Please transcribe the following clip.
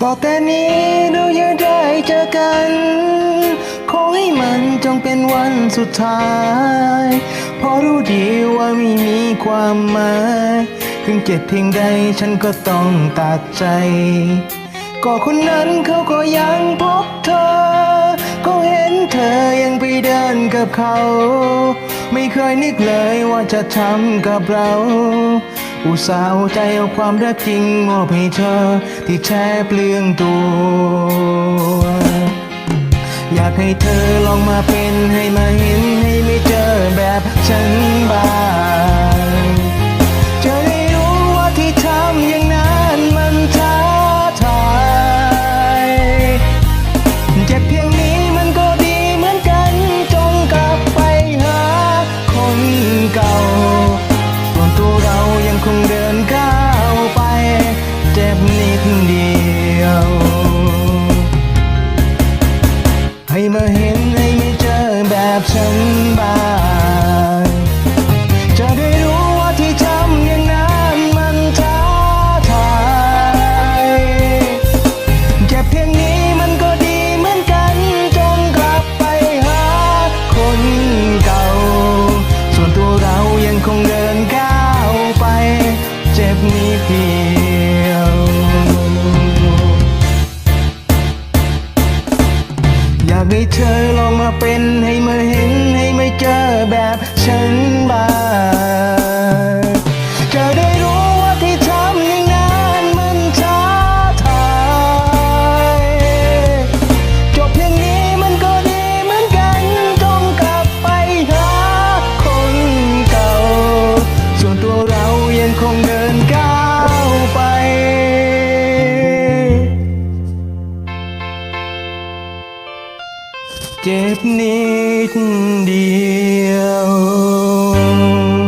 ต่อแต่นี้เราอย่าได้เจอกัน ขอให้มันจงเป็นวันสุดท้าย เพราะรู้ดีว่าไม่มีความหมายถึงเจ็บเพียงใดฉันก็ต้องตัดใจ ก็คนนั้นเขาก็ยังพบเธอ ก็เห็นเธอยังไปเดินกับเขา ไม่เคยนึกเลยว่าจะทำกับเรา อุตส่าห์ใจเอาความรักจริงมอบให้เธอ ที่แช่เปลืองตัว อยากให้เธอลองมาเป็นให้ไหม เห็นให้ไม่เจอแบบฉันบ้างจะได้รู้ว่าที่ทำอย่างนั้นมันท้าทายเจ็บเพียงนี้มันก็ดีเหมือนกันจงกลับไปหาคนเก่า ส่วนตัวเรายังคงเดินก้าวไป เจ็บนิดเดียวากให้เธอลองมาเป็นให้มาเห็นให้ไม่เจอแบบฉันบ้างจะได้รู้ว่าที่ทำอย่างนั้นมันท้าทายจบเพียงนี้มันก็ดีเหมือนกันจงกลับไปหาคนเก่า ส่วนตัวเรายังคงเดินก้าว เจ็บนิดเดียว